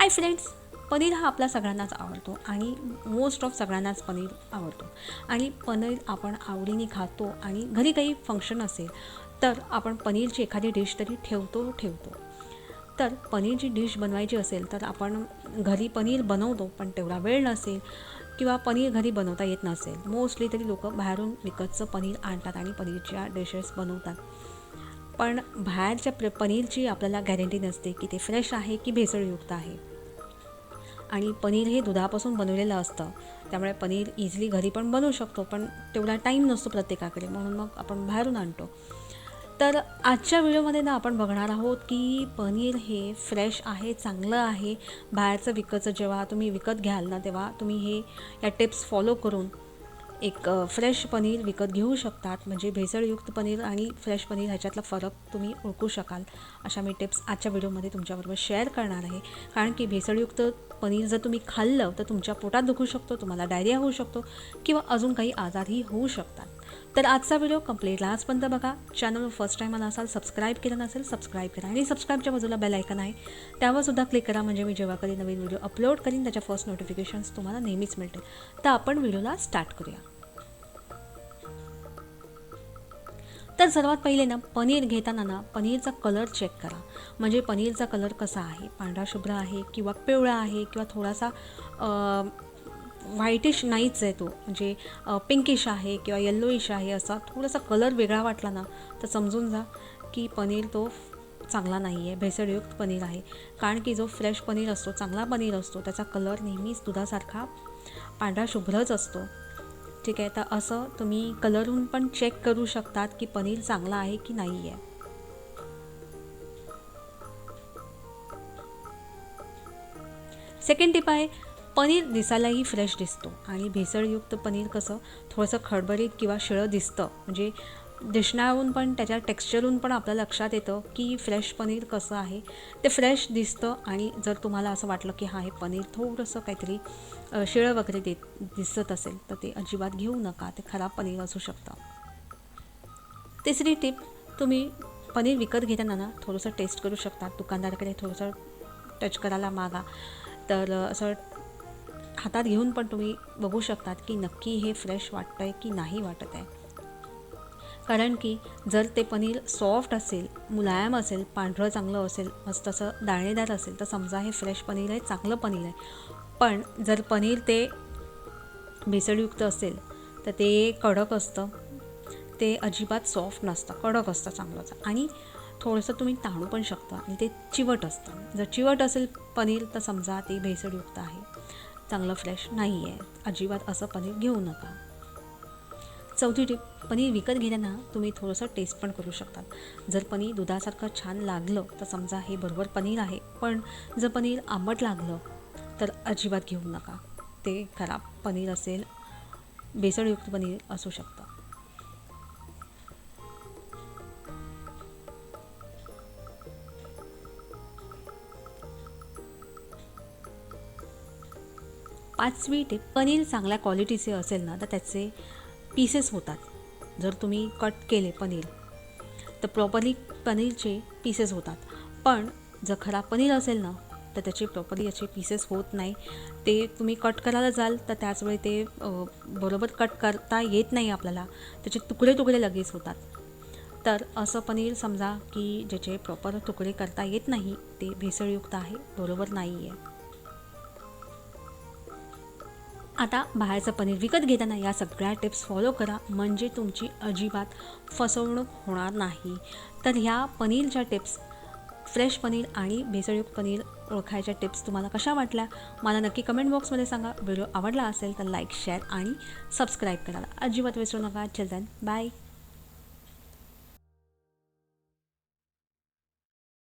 Hi friends paneer हा आपला सगळ्यांनाच आवडतो आणि मोस्ट ऑफ सगळ्यांनाच पनीर आवडतो. आणि पनीर आपण आवडीने खातो आणि घरी काही फंक्शन असेल तर आपण पनीरची एखादी डिश तरी ठेवतो ठेवतो. तर पनीरची डिश बनवायची असेल तर आपण घरी पनीर बनवतो पण तेवढा वेळ नसेल किंवा पनीर घरी बनवता येत नसेल. मोस्टली तरी लोक बाहेरून विकतचं पनीर आणतात आणि पनीरच्या डिशेस बनवतात. पण बाहेरच्या प्र पनीरची आपल्याला गॅरंटी नसते की ते फ्रेश आहे की भेसळयुक्त आहे. आणि पनीर हे दुधापासून बनवलेलं असतं. त्यामुळे पनीर इझिली घरी पण बनवू शकतो पण तेवढा टाईम नसतो प्रत्येकाकडे म्हणून मग आपण बाहेरून आणतो. तर आजच्या व्हिडिओमध्ये ना आपण बघणार आहोत की पनीर हे फ्रेश आहे चांगलं आहे. बाहेरचं विकतचं जेव्हा तुम्ही विकत घ्याल ना तेव्हा तुम्ही हे या टिप्स फॉलो करून एक फ्रेश पनीर विकत घेऊ शकतात. म्हणजे भेसळयुक्त पनीर आणि फ्रेश पनीर ह्याच्यातला फरक तुम्ही ओळखू शकाल. अशा मी टिप्स आजच्या व्हिडिओमध्ये तुमच्याबरोबर शेअर करणार आहे. कारण की भेसळयुक्त पनीर जर तुम्ही खाल्लं तर तुमच्या पोटात दुखू शकतो तुम्हाला डायरिया होऊ शकतो किंवा अजून काही आजारही होऊ शकतात. तर आजचा व्हिडिओ कंप्लीट लास्टपर्यंत बघा. चॅनलवर फर्स्ट टाईम आला असाल सबस्क्राईब केलं नसेल सबस्क्राईब करा. आणि सबस्क्राईबच्या बाजूला बेल ऐकन आहे. त्यावरसुद्धा क्लिक करा. म्हणजे मी जेव्हा कधी नवीन व्हिडिओ अपलोड करीन त्याच्या फर्स्ट नोटिफिकेशन्स तुम्हाला नेहमीच मिळतील. तर आपण व्हिडिओला स्टार्ट करूया. तर सर्वात पहिले ना पनीर घेताना ना पनीरचा कलर चेक करा. म्हणजे पनीरचा कलर कसा आहे? पांढरा शुभ्र आहे किंवा पिवळा आहे किंवा थोडासा व्हाईटिश नाहीच आहे तो. म्हणजे पिंकिश आहे किंवा येल्लोइश आहे असा थोडासा कलर वेगळा वाटला ना तर समजून जा की पनीर तो चांगला नाही आहे भेसळयुक्त पनीर आहे. कारण की जो फ्रेश पनीर असतो चांगला पनीर असतो त्याचा कलर नेहमीच दुधासारखा पांढरा शुभ्रच असतो. ठीक आहे. तर असं तुम्ही कलरहून पण चेक करू शकतात की पनीर चांगला आहे की नाही आहे सेकंड टिप आहे पनीर दिसायलाही फ्रेश दिसतो. आणि भेसळयुक्त पनीर कसं थोडंसं खडबडीत किंवा शिळं दिसतं. म्हणजे दिसण्यावरून पण त्याच्या टेक्स्चरहून पण आपल्या लक्षात येतं की फ्रेश पनीर कसं आहे. ते फ्रेश दिसतं आणि जर तुम्हाला असं वाटलं की हा हे पनीर थोडंसं काहीतरी शिळं वगैरे देत दिसत असेल तर ते अजिबात घेऊ नका. ते खराब पनीर असू शकतं. तिसरी टीप तुम्ही पनीर विकत घेताना ना थोडंसं टेस्ट करू शकतात दुकानदाराकडे थोडंसं टच करायला मागा. तर असं हातात घेऊन पण तुम्ही बघू शकतात की नक्की हे फ्रेश वाटतं आहे की नाही वाटत आहे कारण की जर ते पनीर सॉफ्ट असेल मुलायम असेल पांढरं चांगलं असेल मस्त असं दाणेदार असेल तर समजा हे फ्रेश पनीर आहे चांगलं पनीर आहे. पण जर पनीर ते भेसळयुक्त असेल तर ते कडक असतं. ते अजिबात सॉफ्ट नसतं कडक असतं चांगलंच. आणि थोडंसं तुम्ही ताणू पण शकता आणि ते चिवट असतं. जर चिवट असेल पनीर तर समजा ते भेसळयुक्त आहे. चांगलं फ्रेश नाही आहे अजिबात असं पनीर घेऊ नका. चौथी टीप पनीर विकत घेताना तुम्ही थोडंसं टेस्ट पण करू शकतात जर पनीर दुधासारखं छान लागलं तर समजा हे बरोबर पनीर आहे पण जर पनीर आंबट लागलं तर अजिबात घेऊ नका. ते खराब पनीर असेल बेसळयुक्त पनीर असू शकतं. पाचवी टीप पनीर चांगल्या क्वालिटीचे असेल ना तर त्याचे पीसेस होतात. जर तुम्ही कट केले पनीर तर प्रॉपरली पनीरचे पीसेस होतात. पण जर खराब पनीर असेल ना तर त्याचे प्रॉपरली याचे पीसेस होत नाही. ते तुम्ही कट करायला जाल तर त्याचवेळी ते बरोबर कट करता येत नाही आपल्याला. त्याचे तुकडे तुकडे लगेच होतात. तर असं पनीर समजा की ज्याचे प्रॉपर तुकडे करता येत नाही ते भेसळयुक्त आहे बरोबर नाही आहे आता बाहेरचं पनीर विकत घेताना या सगळ्या टिप्स फॉलो करा. म्हणजे तुमची अजिबात फसवणूक होणार नाही. तर ह्या पनीरच्या टिप्स फ्रेश पनीर आणि भेसळयुक्त पनीर ओळखायच्या टिप्स तुम्हाला कशा वाटल्या? मला नक्की कमेंट बॉक्समध्ये सांगा. व्हिडिओ आवडला असेल तर लाईक शेअर आणि सबस्क्राईब करायला अजिबात विसरू नका. Children bye